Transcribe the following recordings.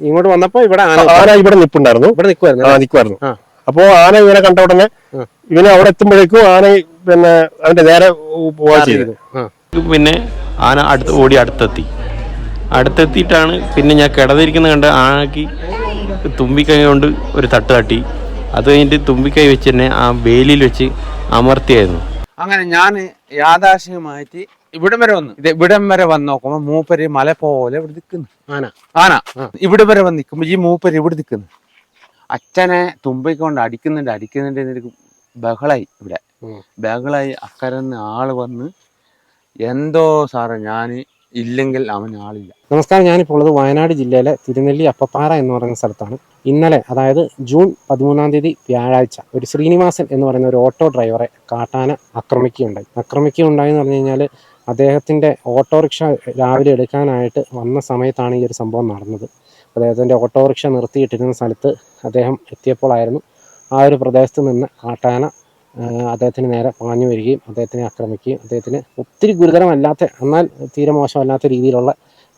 ഇങ്ങോട്ട് വന്നപ്പോ ഇവിടെ ആന ഇവിടെ നിപ്പുണ്ടായിരുന്നു. ഇവിടെ നിൽക്കുമായിരുന്നു ആ. അപ്പോ ആന ഇവനെ കണ്ട ഉടനെ ഇവനെ അവിടെ എത്തുമ്പോഴേക്കും ആന പിന്നെ അവന്റെ നേരെ പോവാ ചെയ്തു. പിന്നെ ആന അടുത്ത് ഓടി അടുത്തെത്തി. അടുത്തെത്തിയിട്ടാണ് പിന്നെ ഞാൻ കിടന്നിരിക്കുന്നത് കണ്ട് ആനക്ക് തുമ്പിക്കൈ കൊണ്ട് ഒരു തട്ട് തട്ടി. അത് കഴിഞ്ഞിട്ട് തുമ്പിക്കൈ വെച്ച് തന്നെ ആ വേലിയിൽ വെച്ച് അമർത്തിയായിരുന്നു. അങ്ങനെ ഞാൻ യാഥാശികമായിട്ട് ഇവിടം വരെ വന്നു. ഇത് ഇവിടം വരെ വന്ന് നോക്കുമ്പോ മൂപ്പര് മല പോലെ ഇവിടെ നിൽക്കുന്നു ആന. ആന. ഇവിടെ വരെ വന്ന് നിൽക്കുമ്പോ ഈ മൂപ്പര് ഇവിടെ നിൽക്കുന്നു അച്ഛനെ തുമ്പിക്കൊണ്ട് അടിക്കുന്നുണ്ട് അടിക്കുന്നുണ്ട് എന്നിട്ട് ബഹളായി ഇവിടെ. ബഹളായി അക്കരന്ന് ആൾ വന്ന് എന്തോ സാറേ ഞാൻ ഇല്ലെങ്കിൽ അവൻ ആളില്ല. നമസ്കാരം. ഞാനിപ്പോൾ ഉള്ളത് വയനാട് ജില്ലയിലെ തിരുനെല്ലി അപ്പപ്പാറ എന്ന് പറയുന്ന സ്ഥലത്താണ്. ഇന്നലെ അതായത് ജൂൺ പതിമൂന്നാം തീയതി വ്യാഴാഴ്ച ഒരു ശ്രീനിവാസൻ എന്ന് പറയുന്ന ഒരു ഓട്ടോ ഡ്രൈവറെ കാട്ടാന ആക്രമിക്കുകയുണ്ടായി. ആക്രമിക്കുകയുണ്ടായി എന്ന് പറഞ്ഞു കഴിഞ്ഞാൽ അദ്ദേഹത്തിന്റെ ഓട്ടോറിക്ഷ രാവിലെ എടുക്കാനായിട്ട് വന്ന സമയത്താണ് ഈ ഒരു സംഭവം നടന്നത്. അദ്ദേഹത്തിന്റെ ഓട്ടോറിക്ഷ നിർത്തിയിട്ടിരുന്ന സ്ഥലത്ത് അദ്ദേഹം എത്തിയപ്പോഴായിരുന്നു ആ ഒരു പ്രദേശത്ത് നിന്ന് കാട്ടാന അദ്ദേഹത്തിന് നേരെ പാഞ്ഞു വരികയും അദ്ദേഹത്തിനെ ആക്രമിക്കുകയും അദ്ദേഹത്തിന് ഒത്തിരി ഗുരുതരമല്ലാത്ത എന്നാൽ തീരെ മോശമല്ലാത്ത രീതിയിലുള്ള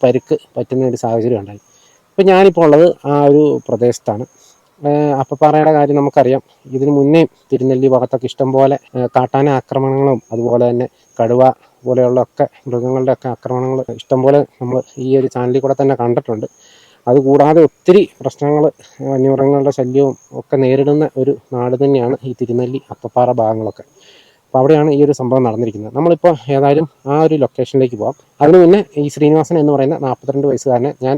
പരുക്ക് പറ്റുന്ന ഒരു സാഹചര്യം ഉണ്ടായി. ഇപ്പം ഞാനിപ്പോൾ ഉള്ളത് ആ ഒരു പ്രദേശത്താണ്. അപ്പം അപ്പപ്പാറയുടെ കാര്യം നമുക്കറിയാം. ഇതിനു മുന്നേ തിരുനെല്ലി ഭാഗത്തൊക്കെ ഇഷ്ടംപോലെ കാട്ടാന ആക്രമണങ്ങളും അതുപോലെ തന്നെ കടുവ പോലെയുള്ള ഒക്കെ മൃഗങ്ങളുടെ ഒക്കെ ആക്രമണങ്ങൾ ഇഷ്ടംപോലെ നമ്മൾ ഈ ഒരു ചാനലിൽ കൂടെ തന്നെ കണ്ടിട്ടുണ്ട്. അതുകൂടാതെ ഒത്തിരി പ്രശ്നങ്ങൾ വന്യമൃഗങ്ങളുടെ ശല്യവും ഒക്കെ നേരിടുന്ന ഒരു നാട് തന്നെയാണ് ഈ തിരുനെല്ലി അപ്പപ്പാറ ഭാഗങ്ങളൊക്കെ. അപ്പോൾ അവിടെയാണ് ഈ ഒരു സംഭവം നടന്നിരിക്കുന്നത്. നമ്മളിപ്പോൾ ഏതായാലും ആ ഒരു ലൊക്കേഷനിലേക്ക് പോകാം അതിന് മുന്നേ ഈ ശ്രീനിവാസൻ എന്ന് പറയുന്ന നാൽപ്പത്തിരണ്ട് വയസ്സുകാരനെ ഞാൻ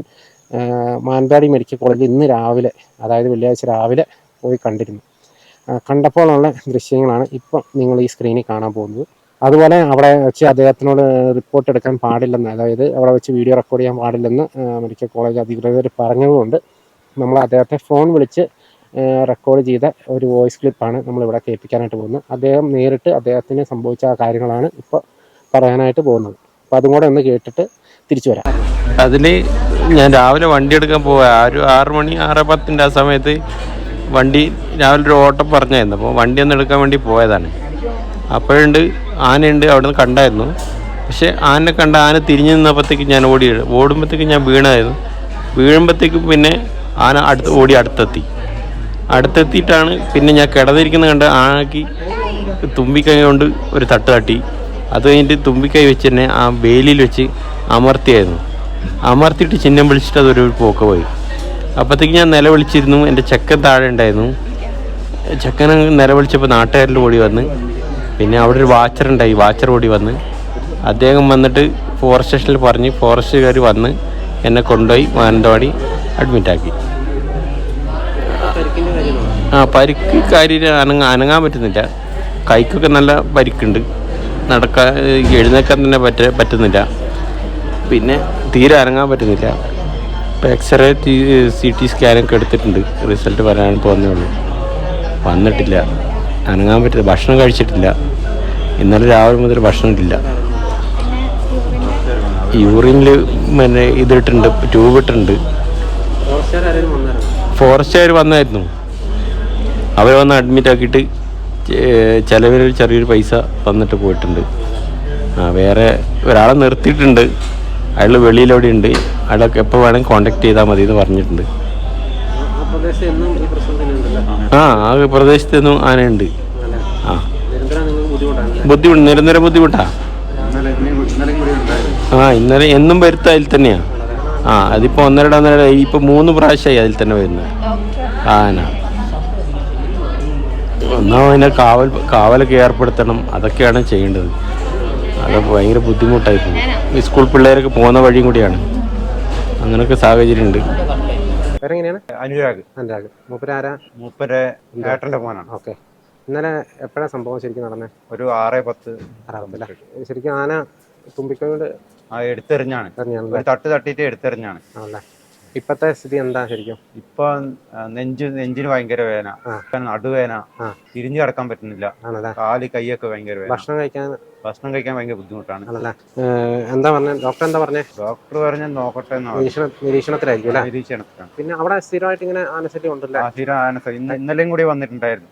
മാനന്തവാടി മെഡിക്കൽ കോളേജിൽ ഇന്ന് രാവിലെ അതായത് വെള്ളിയാഴ്ച രാവിലെ പോയി കണ്ടിരുന്നു. കണ്ടപ്പോഴുള്ള ദൃശ്യങ്ങളാണ് ഇപ്പം നിങ്ങൾ ഈ സ്ക്രീനിൽ കാണാൻ പോകുന്നത്. അതുപോലെ അവിടെ വെച്ച് അദ്ദേഹത്തിനോട് റിപ്പോർട്ട് എടുക്കാൻ പാടില്ലെന്ന് അതായത് അവിടെ വെച്ച് വീഡിയോ റെക്കോർഡ് ചെയ്യാൻ പാടില്ലെന്ന് മെഡിക്കൽ കോളേജ് അധികൃതർ പറഞ്ഞതുകൊണ്ട് നമ്മൾ അദ്ദേഹത്തെ ഫോൺ വിളിച്ച് റെക്കോർഡ് ചെയ്ത ഒരു വോയിസ് ക്ലിപ്പാണ് നമ്മളിവിടെ കേൾപ്പിക്കാനായിട്ട് പോകുന്നത്. അദ്ദേഹം നേരിട്ട് അദ്ദേഹത്തിന് സംഭവിച്ച കാര്യങ്ങളാണ് ഇപ്പോൾ പറയാനായിട്ട് പോകുന്നത്. അപ്പോൾ അതും കൂടെ ഒന്ന് കേട്ടിട്ട് തിരിച്ചു വരാം. അതിൽ ഞാൻ രാവിലെ വണ്ടി എടുക്കാൻ പോവാ. ആ ഒരു ആറ് മണി ആറ് പത്തിന്റെ ആ സമയത്ത് വണ്ടി രാവിലെ ഒരു ഓട്ടം പറഞ്ഞായിരുന്നു. അപ്പോൾ വണ്ടി ഒന്ന് എടുക്കാൻ വേണ്ടി പോയതാണ്. അപ്പോഴുണ്ട് ആനയുണ്ട് അവിടെ നിന്ന് കണ്ടായിരുന്നു. പക്ഷേ ആനെ കണ്ട ആന തിരിഞ്ഞു നിന്നപ്പോഴത്തേക്ക് ഞാൻ ഓടി ഓടുമ്പോഴത്തേക്ക് ഞാൻ വീണായിരുന്നു. വീഴുമ്പോഴത്തേക്കും പിന്നെ ആന അടുത്ത് ഓടി അടുത്തെത്തി. അടുത്തെത്തിയിട്ടാണ് പിന്നെ ഞാൻ കിടന്നിരിക്കുന്ന കണ്ട് ആനയ്ക്ക് തുമ്പിക്കൈ കൊണ്ട് ഒരു തട്ട് തട്ടി. അത് കഴിഞ്ഞിട്ട് തുമ്പിക്കൈ വെച്ച് തന്നെ ആ വേലിയിൽ വെച്ച് അമർത്തിയായിരുന്നു. അമർത്തിയിട്ട് ചിഹ്നം വിളിച്ചിട്ട് അതൊരു പോക്ക് പോയി. അപ്പോഴത്തേക്ക് ഞാൻ നിലവിളിച്ചിരുന്നു എന്റെ ചെക്കൻ താഴെ ഉണ്ടായിരുന്നു. ചെക്കൻ നിലവിളിച്ചപ്പോൾ നാട്ടുകാരിൽ ഓടി വന്ന് പിന്നെ അവിടെ ഒരു വാച്ചർ ഉണ്ടായി വാച്ചർ ഓടി വന്ന്. അദ്ദേഹം വന്നിട്ട് ഫോറസ്റ്റ് സ്റ്റേഷനിൽ പറഞ്ഞ് ഫോറസ്റ്റുകാർ വന്ന് എന്നെ കൊണ്ടുപോയി മാനന്തവാടി അഡ്മിറ്റാക്കി ആ പരിക്ക് കാര്യം അനങ്ങ അനങ്ങാൻ പറ്റുന്നില്ല. കൈക്കൊക്കെ നല്ല പരിക്കുണ്ട്. നടക്കാൻ എഴുന്നേക്കാൻ തന്നെ പറ്റ പറ്റുന്നില്ല. പിന്നെ തീരെ അനങ്ങാൻ പറ്റുന്നില്ല. ഇപ്പോൾ എക്സ്റേ സി ടി സ്കാനൊക്കെ എടുത്തിട്ടുണ്ട്. റിസൾട്ട് വരാൻ പോകുന്നേ ഉള്ളൂ. വന്നിട്ടില്ല. അനങ്ങാൻ പറ്റില്ല. ഭക്ഷണം കഴിച്ചിട്ടില്ല. ഇന്നലെ രാവിലെ മുതൽ ഭക്ഷണമില്ല യൂറിനിൽ പിന്നെ ഇതിട്ടുണ്ട് ട്യൂബ് ഇട്ടുണ്ട് ഫോറസ്റ്റുകാർ വന്നായിരുന്നു. അവർ വന്ന് അഡ്മിറ്റ് ആക്കിയിട്ട് ചിലവിന് ചെറിയൊരു പൈസ തന്നിട്ട് പോയിട്ടുണ്ട്. ആ വേറെ ഒരാളെ നിർത്തിയിട്ടുണ്ട്. അയാൾ വെളിയിലവിടെ ഉണ്ട്. അയാളൊക്കെ എപ്പോൾ വേണമെങ്കിൽ കോണ്ടാക്ട് ചെയ്താൽ മതി എന്ന് പറഞ്ഞിട്ടുണ്ട് ആ ആ പ്രദേശത്ത് നിന്നും ആനയുണ്ട്. ആ. ബുദ്ധിമുട്ട് നിരന്തരം ബുദ്ധിമുട്ടാ? ആ ഇന്നലെ എന്നും വരുത്ത അതിൽ തന്നെയാ. ആ അതിപ്പോ ഒന്നരട ഒന്നര ഇപ്പൊ മൂന്ന് പ്രാവശ്യമായി അതിൽ തന്നെ വരുന്നത്. ആന. ഒന്നാമത് അതിനെ കാവൽ കാവലൊക്കെ ഏർപ്പെടുത്തണം അതൊക്കെയാണ് ചെയ്യേണ്ടത്. അത് ഭയങ്കര ബുദ്ധിമുട്ടായി പോകും സ്കൂൾ പിള്ളേരൊക്കെ പോകുന്ന വഴിയും കൂടിയാണ്. അങ്ങനെയൊക്കെ സാഹചര്യം ഉണ്ട് പേരെങ്ങനെയാണ്? അനുരാഗ്. അനുരാഗ്. മൂപ്പരാരാ മൂപ്പര് ഏട്ടന്റെ മോനാണ്. ഓക്കെ. ഇന്നലെ എപ്പോഴാണ് സംഭവം ശരിക്കും നടന്നത് ഒരു ആറ് പത്ത് ശരിക്കും. ആന തുമ്പിക്കൊണ്ട് ആ എടുത്തെറിഞ്ഞാണ്. ഒരു തട്ട് തട്ടിയിട്ട് എടുത്തെറിഞ്ഞാണ്. ആണല്ലേ? ഇപ്പത്തെ സ്ഥിതി എന്താ ശരിക്കും? ഇപ്പൊ നെഞ്ച് നെഞ്ചിന് ഭയങ്കര വേദന. നടുവേന നടുവേദന. തിരിഞ്ഞു കിടക്കാൻ പറ്റുന്നില്ല. കാൽ കൈയൊക്കെ ഭയങ്കര വേദന. ഭക്ഷണം കഴിക്കാൻ? ഭക്ഷണം കഴിക്കാൻ ഭയങ്കര ബുദ്ധിമുട്ടാണ്. എന്താ പറഞ്ഞ? ഡോക്ടർ എന്താ പറഞ്ഞേ? ഡോക്ടർ പറഞ്ഞ നോക്കട്ടെ നിരീക്ഷണത്തിലായിരിക്കും നിരീക്ഷണത്തിലാണ്. പിന്നെ അവിടെ സ്ഥിരമായിട്ട് ഇങ്ങനെ ആനശല്യം ഉണ്ടല്ലേ? സ്ഥിരം ഇന്നലെയും കൂടി വന്നിട്ടുണ്ടായിരുന്നു.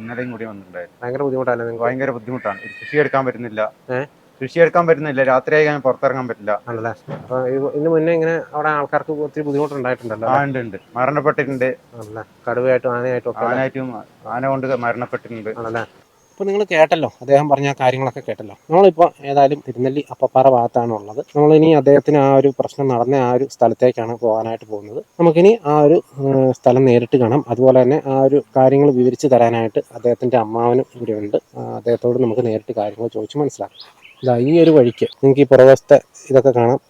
ഇന്നലെയും കൂടി വന്നിട്ടുണ്ടായിരുന്നു. ഭയങ്കര ബുദ്ധിമുട്ടാണ് ഭയങ്കര ബുദ്ധിമുട്ടാണ്. കൃഷി എടുക്കാൻ പറ്റുന്നില്ല? കൃഷിയെടുക്കാൻ പറ്റുന്നില്ല. രാത്രിയായി ഞാൻ പുറത്തിറങ്ങാൻ പറ്റില്ല. ആണല്ലേ? അപ്പൊ ഇത് ഇതിന് മുന്നേ ഇങ്ങനെ അവിടെ ആൾക്കാർക്ക് ഒത്തിരി ബുദ്ധിമുട്ടുണ്ടായിട്ടുണ്ടല്ലോ ആ ഉണ്ട് ഉണ്ട്. മരണപ്പെട്ടിട്ടുണ്ട്. ആണല്ലേ? കടുവയായിട്ടും ആനയായിട്ടും ഒക്കെ അല്ലേ? ആനയായിട്ടും ആന കൊണ്ട് മരണപ്പെട്ടിട്ടുണ്ട്. ആണല്ലേ? അപ്പോൾ നിങ്ങൾ കേട്ടല്ലോ അദ്ദേഹം പറഞ്ഞ കാര്യങ്ങളൊക്കെ കേട്ടല്ലോ. നമ്മളിപ്പോൾ ഏതായാലും തിരുനെല്ലി അപ്പപ്പാറ ഭാഗത്താണ് ഉള്ളത്. നമ്മളിനി അദ്ദേഹത്തിന് ആ ഒരു പ്രശ്നം നടന്ന ആ ഒരു സ്ഥലത്തേക്കാണ് പോകാനായിട്ട് പോകുന്നത്. നമുക്കിനി ആ ഒരു ഏഹ്, സ്ഥലം നേരിട്ട് കാണാം. അതുപോലെ തന്നെ ആ ഒരു കാര്യങ്ങൾ വിവരിച്ച് തരാനായിട്ട് അദ്ദേഹത്തിന്റെ അമ്മാവനും ഇവിടെയുണ്ട്. ആ, അദ്ദേഹത്തോട് നമുക്ക് നേരിട്ട് കാര്യങ്ങൾ ചോദിച്ച് മനസ്സിലാക്കാം. ഇതാ ഈ ഒരു വഴിക്ക് നിങ്ങൾക്ക് ഈ പുറവശത്തെ ഇതൊക്കെ കാണാം.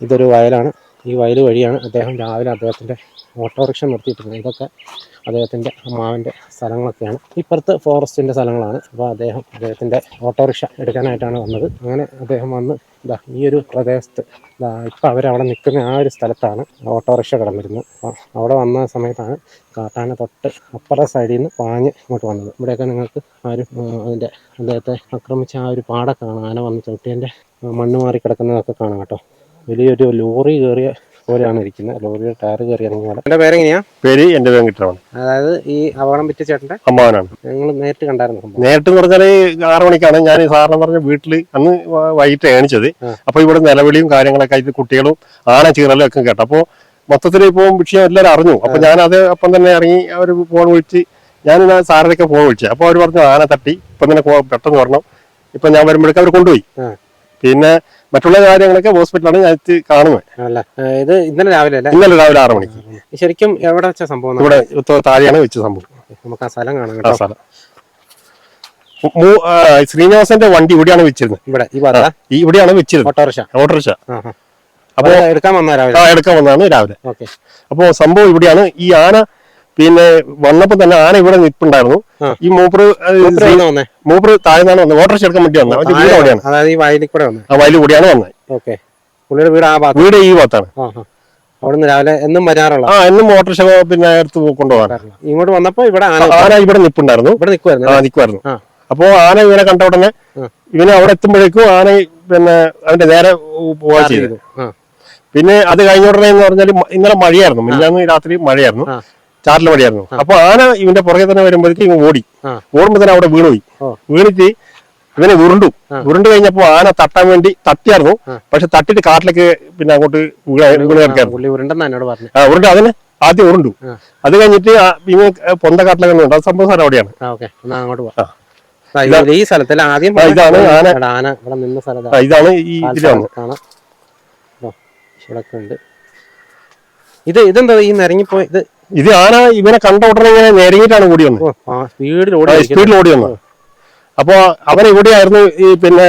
ഇതൊരു വയലാണ്. ഈ വയൽ വഴിയാണ് അദ്ദേഹം രാവിലെ അദ്ദേഹത്തിന്റെ ഓട്ടോറിക്ഷ നിർത്തിയിട്ടുള്ളത് ഇതൊക്കെ അദ്ദേഹത്തിന്റെ മാവിന്റെ സ്ഥലങ്ങളൊക്കെയാണ്. ഇപ്പുറത്ത് ഫോറസ്റ്റിന്റെ സ്ഥലങ്ങളാണ്. അപ്പോൾ അദ്ദേഹം അദ്ദേഹത്തിന്റെ ഓട്ടോറിക്ഷ എടുക്കാനായിട്ടാണ് വന്നത്. അങ്ങനെ അദ്ദേഹം വന്ന് ഇതാ ഈ ഒരു പ്രദേശത്ത് ഇപ്പം അവരവിടെ നിൽക്കുന്ന ആ ഒരു സ്ഥലത്താണ് ഓട്ടോറിക്ഷ കിടന്നിരുന്നത്. അവിടെ വന്ന സമയത്താണ് കാട്ടാന തൊട്ട് അപ്പുറ സൈഡിൽ നിന്ന് പാഞ്ഞ് ഇങ്ങോട്ട് വന്നത്. ഇവിടെയൊക്കെ നിങ്ങൾക്ക് ആ ഒരു അതിന്റെ അദ്ദേഹത്തെ ആക്രമിച്ച ആ ഒരു പാടൊക്കെ കാണാം. ആന വന്ന് ചവിട്ടിയതിന്റെ മണ്ണ് മാറി കിടക്കുന്നതൊക്കെ കാണാം കേട്ടോ. വലിയൊരു ലോറി കയറിയ പോലെയാണ് ഇരിക്കുന്നത്. ലോറിയുടെ ടയർ കയറി ഇറങ്ങിയ പോലെ എന്റെ പേരെങ്ങനെയാ പേര് എന്റെ വെങ്കിട്ടരാണ് അതായത് ഈ അപകടം പറ്റിയ ചേട്ടന്റെ അമ്മാവനാണ്. ഞങ്ങൾ നേരിട്ട് കണ്ടായിരുന്നു നേരിട്ട് എന്ന് പറഞ്ഞാൽ ആറു മണിക്കാണ് ഞാൻ സാറിന് പറഞ്ഞ വീട്ടിൽ അന്ന് വൈകിട്ട് ഏണിച്ചത്. അപ്പൊ ഇവിടെ നിലവിളിയും കാര്യങ്ങളൊക്കെ ആയിട്ട് കുട്ടികളും ആന ചീറലും ഒക്കെ കേട്ടു. അപ്പൊ മൊത്തത്തിൽ ഇപ്പൊ വിഷയം എല്ലാവരും അറിഞ്ഞു. അപ്പൊ ഞാൻ അത് അപ്പം തന്നെ ഇറങ്ങി അവർ ഫോൺ വിളിച്ച് ഞാൻ സാറിനൊക്കെ ഫോൺ വിളിച്ചത് അപ്പൊ അവർ പറഞ്ഞു ആന തട്ടി. ഇപ്പൊ തന്നെ പെട്ടെന്ന് പറഞ്ഞു ഇപ്പൊ ഞാൻ വരുമ്പോഴേക്കും അവർ കൊണ്ടുപോയി. പിന്നെ മറ്റുള്ള കാര്യങ്ങളൊക്കെ ഹോസ്പിറ്റലാണ് ഞാൻ കാണുന്നത്. അല്ല ഇത് ഇന്നലെ രാവിലെ അല്ലേ? ഇന്നലെ രാവിലെ ആറു മണിക്ക്. ശരിക്കും എവിടെ വെച്ച സംഭവം ഇവിടെ താഴെയാണ് വെച്ച സംഭവം. നമുക്ക് ആ സ്ഥലം കാണാം കേട്ടോ. സ്ഥലം. ശ്രീനിവാസന്റെ വണ്ടി ഇവിടെയാണ് വെച്ചിരുന്നത്. ഇവിടെ ഇവിടെയാണ് വെച്ചിരുന്നത്. ഓട്ടോറിക്ഷ? ഓട്ടോറിക്ഷ. ആ ആ. അപ്പൊ അപ്പൊ എടുക്കാൻ വന്നാ രാവിലെ? എടുക്കാൻ വന്നതാണ് രാവിലെ. ഓക്കെ. അപ്പോ സംഭവം ഇവിടെയാണ്. ഈ ആന പിന്നെ വന്നപ്പോ തന്നെ ആന ഇവിടെ നിൽപ്പുണ്ടായിരുന്നു ഈ വന്നേ? മൂപ്പറ് താഴ്ന്നാണ് വന്നത്. ഓട്ടർ എടുക്കാൻ വേണ്ടി വന്നത്. വീട് അവിടെയാണ് അതായത് ഈ വയലിൽ കൂടെ വന്നേ? ആ വയലിൽ കൂടിയാണ് വന്നത്. വീട് ഈ ഭാഗത്താണ്. അവിടുന്ന് രാവിലെ എന്നും വരാറുള്ള? ആ എന്നും ഓട്ടോറിക്ഷ പിന്നെ എടുത്ത് കൊണ്ടുപോകാറുണ്ട് ഇങ്ങോട്ട് വന്നപ്പോ ഇവിടെ ആന ഇവിടെ നിൽപ്പുണ്ടായിരുന്നു ഇവിടെ നിൽക്കുമായിരുന്നു ആ നിൽക്കുമായിരുന്നു. അപ്പോ ആന ഇവനെ കണ്ട ഉടനെ. ഇവനെ അവിടെ എത്തുമ്പോഴേക്കും ആന പിന്നെ അവന്റെ നേരെ പോവാ ചെയ്തു. പിന്നെ അത് കഴിഞ്ഞ ഉടനെ എന്ന് പറഞ്ഞാൽ ഇന്നലെ മഴയായിരുന്നു. ഇല്ലാന്ന് രാത്രി മഴയായിരുന്നു. ആ. ചാറ്റൽ മഴയായിരുന്നു അപ്പൊ ആന ഇവന്റെ പുറകെ തന്നെ വരുമ്പോഴേക്കും ഇങ്ങ് ഓടി. ഓടുമ്പോ തന്നെ അവിടെ വീണുപോയി. വീണിട്ട് ഇവനെ ഉരുണ്ടു. ഉരുണ്ടു കഴിഞ്ഞപ്പോ ആന തട്ടാൻ വേണ്ടി തട്ടിയായിരുന്നു. പക്ഷെ തട്ടിട്ട് കാട്ടിലേക്ക് പിന്നെ അങ്ങോട്ട് വീണ വീണ് ആ, കിടക്കായിരുന്നു ഉരുണ്ടെന്ന് എന്നോട് പറഞ്ഞു. ആ ഉരുണ്ടു. അതിന് ആദ്യം ഉരുണ്ടു. അത് കഴിഞ്ഞിട്ട് ഇവൻ പൊന്ത കാട്ടിലൊക്കെ ഉണ്ട് സംഭവം സാധനം അവിടെയാണ്. അങ്ങോട്ട്. പോവാം. ഈ സ്ഥലത്തിൽ ആദ്യം ഇതാണ് ആന. ഇവിടെ നിന്ന സ്ഥലത്താണ് ഇതാണ് ഈ ഇതിലാണ് ഉണ്ട്. ഇത് ഇതെന്താ ഈ നിരങ്ങിപ്പോയി ഇത് ഇത് ആന ഇവനെ കണ്ട ഉടനെ ഇങ്ങനെ നേരങ്ങിയിട്ടാണ് ഓടി വന്നത്? സ്പീഡിൽ സ്പീഡിൽ ഓടി വന്നത്. അപ്പൊ അവൻ ഇവിടെയായിരുന്നു ഈ പിന്നെ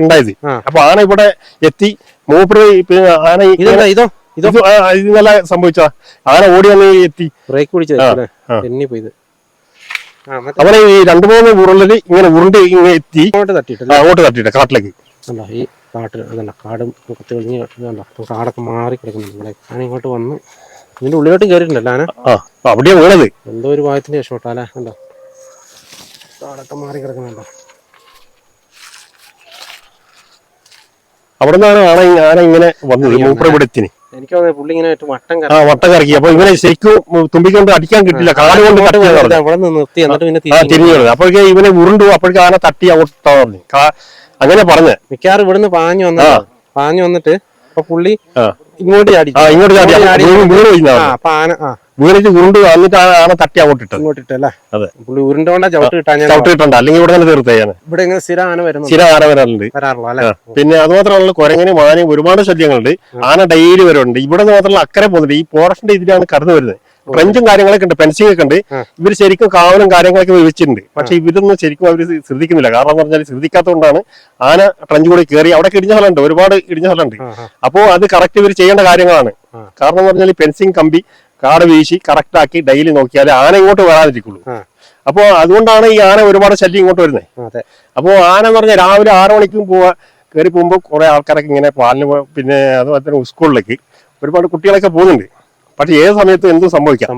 ഉണ്ടായത്. അപ്പൊ ആന ഇവിടെ എത്തി. മൂപ്പര് പിന്നെ ആന ഇതോ? ഇതോ? നല്ല സംഭവിച്ച ആന ഓടി വന്ന് എത്തി. ബ്രേക്ക് അവനെ ഈ രണ്ടു മൂന്ന് ഉരുളിൽ ഇങ്ങനെ ഉരുണ്ട് ഇങ്ങനെ എത്തി. അങ്ങോട്ട് തട്ടിട്ട് അങ്ങോട്ട് തട്ടിയിട്ട് കാട്ടിലേക്ക്. ഈ കാട്ടിൽ അതല്ല കാടും ഇതുണ്ടോ? കാടൊക്കെ മാറി കിടക്കുന്നുണ്ട് ഇവിടെ ആന ഇങ്ങോട്ട് വന്ന് ഇതിന്റെ ഉള്ളിലോട്ടും കയറിയിട്ടുണ്ടല്ലോ ആന? ആ അപ്പൊ അവിടെയാ വീണത്. എന്തോ ഒരു ഭാഗത്തിന്റെ ശേഷം അല്ലേ? എന്താ കാടൊക്കെ മാറി കിടക്കുന്നുണ്ടോ? അവിടെ നിന്നാണ് ആന ആന ഇങ്ങനെ വന്നത് മൂപ്പര ഇവിടെ എത്തിന് എനിക്ക് തോന്നുന്നത് പുള്ളി ഇങ്ങനെ വട്ടം ആ വട്ടം കറക്കി. അപ്പൊ ഇവനെ ശരിക്കും തുമ്പിക്കൊണ്ട് അടിക്കാൻ കിട്ടില്ല. കാൽ കൊണ്ട് അങ്ങോട്ട് തട്ടിയെന്ന് പോയിട്ട് പറഞ്ഞു. അവിടെ നിന്ന് നിർത്തി. എന്നിട്ട് പിന്നെ തിരിഞ്ഞു വരുന്നത് അപ്പോഴേക്കും ഇവനെ ഉരുണ്ടു. അപ്പോഴേക്കും ആന തട്ടി അങ്ങോട്ട് അങ്ങനെ പറഞ്ഞ്. മിക്കവാറും ഇവിടുന്ന് പാഞ്ഞു വന്ന പാഞ്ഞു വന്നിട്ട് അപ്പൊ പുള്ളി ഇങ്ങോട്ട് ചാടി. ആ ഇങ്ങോട്ട് ചാടി. വീണ് വീണ് ആ അപ്പൊ ആന ആ. വീണിട്ട് ഉരുണ്ട് വന്നിട്ട് ആ ആന തട്ടി അങ്ങോട്ട് ഇട്ടത് ഇങ്ങോട്ട് ഇട്ടല്ലേ അതെ. പുള്ളി ഉരുണ്ടോണ്ടാ ചവിട്ട് കിട്ടാൻ ഞാൻ ചവിട്ട് കിട്ടണ്ട. അല്ലെങ്കിൽ ഇവിടെ തന്നെ തീർത്ത് ഇവിടെ ഇങ്ങനെ സ്ഥിരം ആന വരുന്നു ചില ആന വരാറുണ്ട്. വരാറുള്ളൂ അല്ലെ? പിന്നെ അത് മാത്രമല്ല കുരങ്ങനും ആനയും ഒരുപാട് ശല്യങ്ങളുണ്ട്. ആന ഡെയിലി വരുന്നുണ്ട്. ഇവിടെ മാത്രമല്ല അക്കരെ പോകുന്നുണ്ട്. ഈ പോറസ്റ്റിന്റെ ഇതിലാണ് കടന്നു വരുന്നത്. ട്രെഞ്ചും കാര്യങ്ങളൊക്കെ ഉണ്ട് ഫെൻസിംഗ് ഒക്കെ ഉണ്ട്. ഇവർ ശരിക്കും കാവലും കാര്യങ്ങളൊക്കെ വെച്ചിട്ടുണ്ട്. പക്ഷെ ഇവരൊന്നും ശരിക്കും അവർ ശ്രദ്ധിക്കുന്നില്ല. കാരണം എന്ന് പറഞ്ഞാൽ ശ്രദ്ധിക്കാത്തതുകൊണ്ടാണ് ആന ട്രഞ്ച് കൂടി കയറി അവിടെ ഇടിഞ്ഞ സ്ഥലമുണ്ട് ഒരുപാട് ഇടിഞ്ഞ സ്ഥലമുണ്ട്. അപ്പോൾ അത് കറക്റ്റ് ഇവർ ചെയ്യേണ്ട കാര്യങ്ങളാണ്. കാരണം എന്ന് പറഞ്ഞാൽ ഫെൻസിങ് കമ്പി കാട് വീശി കറക്റ്റ് ആക്കി ഡെയിലി നോക്കിയാൽ ആന ഇങ്ങോട്ട് വരാതിരിക്കുള്ളൂ. അപ്പോൾ അതുകൊണ്ടാണ് ഈ ആന ഒരുപാട് ശല്യം ഇങ്ങോട്ട് വരുന്നത് അപ്പോൾ ആന എന്ന് പറഞ്ഞാൽ രാവിലെ ആറു മണിക്കും പോവാ കയറി പോകുമ്പോൾ കുറെ ആൾക്കാരൊക്കെ ഇങ്ങനെ പാലിന് പിന്നെ അതുപോലെ തന്നെ സ്കൂളിലേക്ക് ഒരുപാട് കുട്ടികളൊക്കെ പോകുന്നുണ്ട്. പക്ഷെ ഏത് സമയത്തും എന്തും സംഭവിക്കാം.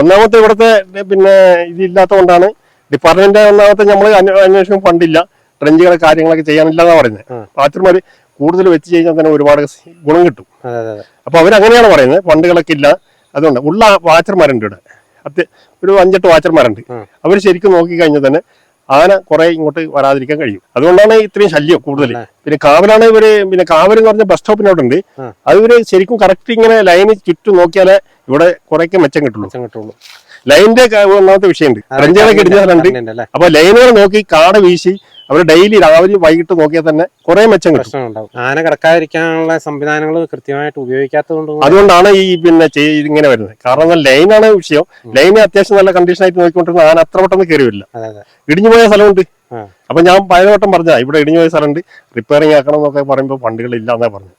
ഒന്നാമത്തെ ഇവിടുത്തെ പിന്നെ ഇതില്ലാത്തതുകൊണ്ടാണ് ഡിപ്പാർട്ട്മെന്റ് ഒന്നാമത്തെ നമ്മൾ അന്വേഷണം ഫണ്ടില്ല. ട്രെഞ്ചുകൾ കാര്യങ്ങളൊക്കെ ചെയ്യാനില്ല എന്നാണ് പറയുന്നത്. പാച്ചർമാർ കൂടുതൽ വെച്ച് കഴിഞ്ഞാൽ തന്നെ ഒരുപാട് ഗുണം കിട്ടും. അപ്പൊ അവരങ്ങനെയാണ് പറയുന്നത്. ഫണ്ടുകളൊക്കെ ഇല്ല. അതുകൊണ്ട് ഉള്ള വാച്ചർമാരുണ്ട് ഇവിടെ. അത്യ ഒരു അഞ്ചെട്ട് വാച്ചർമാരുണ്ട്. അവർ ശരിക്കും നോക്കി കഴിഞ്ഞാൽ തന്നെ ആന കുറെ ഇങ്ങോട്ട് വരാതിരിക്കാൻ കഴിയും. അതുകൊണ്ടാണ് ഇത്രയും ശല്യം കൂടുതൽ. പിന്നെ കാവലാണ് ഇവർ പിന്നെ കാവൽ എന്ന് പറഞ്ഞ ബസ് സ്റ്റോപ്പിനോടുണ്ട് അതുവരെ അത് ഇവർ ശരിക്കും കറക്റ്റ് ഇങ്ങനെ ലൈന് ചുറ്റും നോക്കിയാലേ ഇവിടെ കുറേയൊക്കെ മെച്ചം കിട്ടുള്ളൂ. മെച്ചം കിട്ടുള്ളൂ. ലൈനിന്റെ ഒന്നാമത്തെ വിഷയമുണ്ട്. റഞ്ചികളൊക്കെ ഇടിഞ്ഞ സ്ഥലമുണ്ട്. അല്ലേ? അപ്പൊ ലൈനുകൾ നോക്കി കാട് വീശി അവർ ഡെയിലി രാവിലെ വൈകിട്ട് നോക്കിയാൽ തന്നെ കുറെ മെച്ചം കിട്ടും. ആന കിടക്കാതിരിക്കാനുള്ള സംവിധാനങ്ങൾ കൃത്യമായിട്ട് ഉപയോഗിക്കാത്തത് കൊണ്ട് അതുകൊണ്ടാണ് ഈ പിന്നെ ഇങ്ങനെ വരുന്നത്. കാരണം ലൈനാണ് വിഷയം. ലൈൻ അത്യാവശ്യം നല്ല കണ്ടീഷൻ ആയിട്ട് നോക്കിക്കൊണ്ടിരുന്ന ആന അത്ര പെട്ടെന്ന് കയറി വരില്ല. അതെ അതെ. ഇടിഞ്ഞു പോയ സ്ഥലമുണ്ട്. അപ്പൊ ഞാൻ പലവട്ടം പറഞ്ഞ ഇവിടെ ഇടിഞ്ഞു പോയ സ്ഥലമുണ്ട്. റിപ്പയറിംഗ് ആക്കണം എന്നൊക്കെ പറയുമ്പോൾ ഫണ്ടുകൾ ഇല്ല എന്നാ പറഞ്ഞു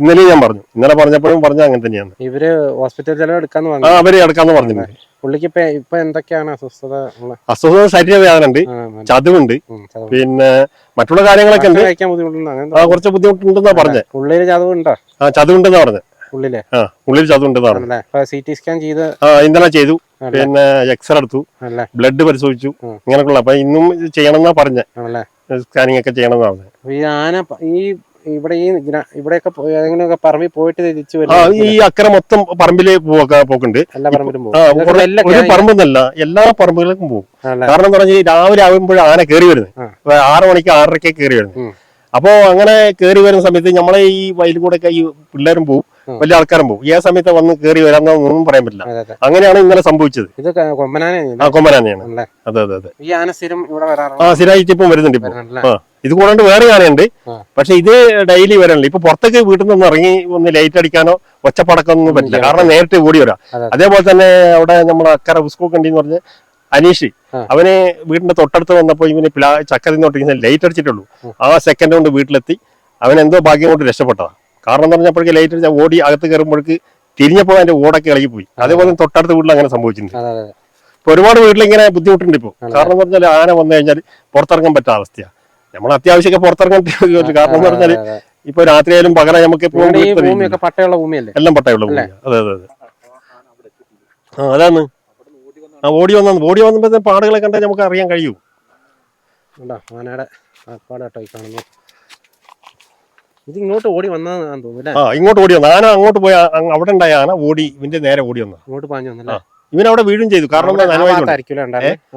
ഇന്നലെ ഞാൻ പറഞ്ഞു. ഇന്നലെ പറഞ്ഞപ്പോഴും പറഞ്ഞ അങ്ങനെ തന്നെയാണ്. ഇവർ ഹോസ്പിറ്റലിൽ ചെലവ് എടുക്കാന്ന് ആ പറഞ്ഞു അവർ എടുക്കാന്ന് പറഞ്ഞിട്ടുണ്ട്. പുള്ളിക്ക് ഇപ്പൊ ഇപ്പൊ എന്തൊക്കെയാണ് അസ്വസ്ഥത അസ്വസ്ഥത അസ്വസ്ഥ ശരീരവേദന ഉണ്ട് ചതുവുണ്ട്. പിന്നെ മറ്റുള്ള കാര്യങ്ങളൊക്കെ ഉണ്ട്. കഴിക്കാൻ ബുദ്ധിമുട്ടുണ്ടോ? കുറച്ച് ബുദ്ധിമുട്ടുണ്ടെന്നാ പറഞ്ഞത് ഉള്ളിൽ ചതവ് ഉണ്ടോ ആ ചതുവുണ്ടെന്നാ പറഞ്ഞത് ഉള്ളിൽ ഉള്ളിൽ ചതുവുണ്ടെന്നാ പറഞ്ഞത് സി ടി സ്കാൻ ചെയ്ത് ആ ഇന്നലെ ചെയ്തു. പിന്നെ എക്സ്റേ എടുത്തു. ബ്ലഡ് പരിശോധിച്ചു. ഇങ്ങനെയൊക്കെയുള്ള അപ്പൊ ഇന്നും ചെയ്യണം ചെയ്യണമെന്നാ പറഞ്ഞേ. സ്കാനിങ് ഒക്കെ ചെയ്യണമെന്നാ പറഞ്ഞത് പറഞ്ഞു ഈ ആന ഈ ഇവിടെ ഈ ഇവിടെയൊക്കെ ഏതെങ്കിലുമൊക്കെ പറമ്പിൽ പോയിട്ട് തിരിച്ചു വരും ഈ അക്കര മൊത്തം പറമ്പിൽ പോക്ക പോക്കുണ്ട് എല്ലാ പറമ്പിലും ഒരു- പറമ്പെന്നല്ല എല്ലാ പറമ്പുകളിലേക്കും പോകും കാരണം എന്ന് പറഞ്ഞാൽ രാവിലെ ആകുമ്പോൾ ആന കയറി വരുന്നത്. ആറ് മണിക്ക് ആറരക്കെ കയറി വരുന്നത് ഉം. അപ്പോ അങ്ങനെ കയറി വരുന്ന സമയത്ത് നമ്മളെ ഈ വയലിൽ കൂടെ ഒക്കെ ഈ പിള്ളേരും പോകും. വലിയ ആൾക്കാരും പോകും. ഏത് സമയത്ത് വന്ന് കയറി വരാമെന്നൊന്നും പറയാൻ പറ്റില്ല. അങ്ങനെയാണ് ഇന്നലെ സംഭവിച്ചത്. ഇത് ക- കൊമ്പനാന ആ കൊമ്പനാനയാണ്. അതെ അതെ അതെ. ഈ ആന സ്ഥിരം ഇവിടെ ആ സ്ഥിരമായിട്ട് ഇപ്പം വരുന്നുണ്ട് ഇപ്പൊ. ആ ഇത് കൂടാണ്ട് വേറെ ആനയുണ്ട്. പക്ഷെ ഇത് ഡെയിലി വരണില്ല ഇപ്പൊ പുറത്തേക്ക് വീട്ടിൽ നിന്ന് ഇറങ്ങി ഒന്ന് ലൈറ്റ് അടിക്കാനോ ഒച്ചപ്പടക്കാനൊന്നും പറ്റില്ല. കാരണം നേരിട്ട് ഓടി വരാം. അതേപോലെ തന്നെ അവിടെ നമ്മുടെ അക്കര ഉസ്കോ കണ്ടി എന്ന് പറഞ്ഞ അനീഷ്. അവന് വീടിന്റെ തൊട്ടടുത്ത് വന്നപ്പോ ഇവന് പ്ലാ ചക്ക തിന്നോട്ടിങ്ങനെ ലൈറ്റ് അടിച്ചിട്ടുള്ളൂ ആ. സെക്കൻഡ് കൊണ്ട് വീട്ടിലെത്തി. അവൻ എന്തോ ഭാഗ്യം കൊണ്ട് രക്ഷപ്പെട്ടതാ. കാരണം എന്ന് പറഞ്ഞപ്പോഴേക്ക് ലൈറ്റ് അടിച്ച ഓടി അകത്ത് കയറുമ്പോഴേക്ക് തിരിഞ്ഞപ്പോൾ അതിന്റെ ഓടൊക്കെ ഇളകി പോയി. അതേപോലെ തൊട്ടടുത്ത വീട്ടിൽ അങ്ങനെ സംഭവിച്ചിട്ടുണ്ട്. ഇപ്പൊ ഒരുപാട് വീട്ടിൽ ഇങ്ങനെ ബുദ്ധിമുട്ടുണ്ട് ഇപ്പൊ. കാരണം എന്ന് പറഞ്ഞാൽ ആന വന്നു കഴിഞ്ഞാൽ പുറത്തിറങ്ങാൻ പറ്റാത്ത അവസ്ഥയാ. നമ്മൾ അത്യാവശ്യമൊക്കെ പുറത്തിറങ്ങാൻ കാരണം എന്ന് പറഞ്ഞാൽ. ഇപ്പൊ രാത്രിയായാലും പകരം നമുക്ക് പട്ടയുള്ള ഭൂമിയല്ലേ? എല്ലാം പട്ടയുള്ള ഭൂമി അതെ അതെ അതെ. ആ അതാണ്. ആ ഓടി വന്നു ഓടി വന്നപ്പോഴത്തെ പാടുകളെ കണ്ടാൽ നമുക്ക് അറിയാൻ കഴിയൂ. ആനയുടെ പാടാട്ടോ ഈ കാണുന്നു ഇത് ഇങ്ങോട്ട് ഓടി വന്നതാണെന്ന് തോന്നുന്നു ആ ഇങ്ങോട്ട് ഓടി വന്നു. ആന അങ്ങോട്ട് പോയി അവിടെ ഉണ്ടായ ആന ഓടി ഇവന്റെ നേരെ ഓടി വന്നു. ഇങ്ങോട്ട് പാഞ്ഞു വന്നല്ലേ ഇവൻ അവിടെ വീഴും ചെയ്തു. കാരണം